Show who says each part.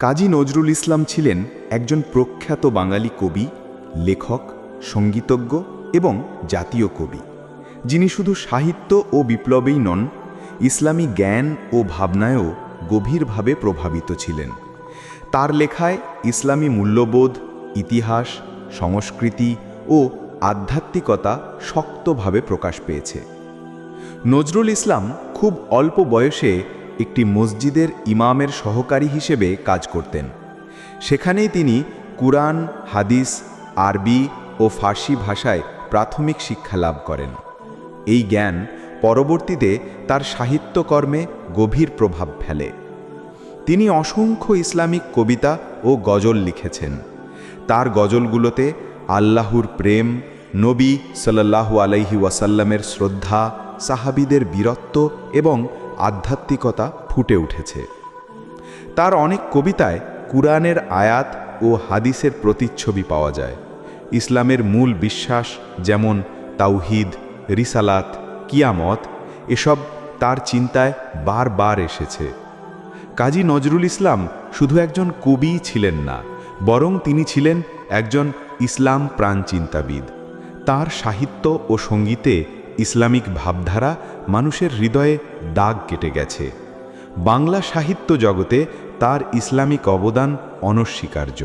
Speaker 1: কাজী নজরুল ইসলাম ছিলেন একজন প্রখ্যাত বাঙালি কবি, লেখক, সঙ্গীতজ্ঞ এবং জাতীয় কবি। যিনি শুধু সাহিত্য ও বিপ্লবেই নন, ইসলামী জ্ঞান ও ভাবনায়ও গভীরভাবে প্রভাবিত ছিলেন। তার লেখায় ইসলামী মূল্যবোধ, ইতিহাস, সংস্কৃতি ও আধ্যাত্মিকতা শক্তভাবে প্রকাশ পেয়েছে। নজরুল ইসলাম খুব অল্প বয়সে একটি মসজিদের ইমামের সহকারী হিসেবে কাজ করতেন। সেখানেই তিনি কুরআন, হাদিস, আরবি ও ফার্সি ভাষায় প্রাথমিক শিক্ষা লাভ করেন। এই জ্ঞান পরবর্তীতে তার সাহিত্যকর্মে গভীর প্রভাব ফেলে। তিনি অসংখ্য ইসলামিক কবিতা ও গজল লিখেছেন। তার গজলগুলোতে আল্লাহর প্রেম, নবী সাল্লাল্লাহু আলাইহি ওয়াসাল্লামের শ্রদ্ধা, সাহাবিদের বীরত্ব এবং আধ্যাত্মিকতা ফুটে উঠেছে। তার অনেক কবিতায় কুরআনের আয়াত ও হাদিসের প্রতিচ্ছবি পাওয়া যায়। ইসলামের মূল বিশ্বাস যেমন তাওহিদ, রিসালাত, কিয়ামত, এসব তার চিন্তায় বারবার এসেছে। কাজী নজরুল ইসলাম শুধু একজন কবিই ছিলেন না, বরং তিনি ছিলেন একজন ইসলাম প্রাণচিন্তাবিদ তার সাহিত্য ও সঙ্গীতে ইসলামিক ভাবধারা মানুষের হৃদয়ে দাগ কেটে গেছে। বাংলা সাহিত্য জগতে তার ইসলামিক অবদান অনস্বীকার্য।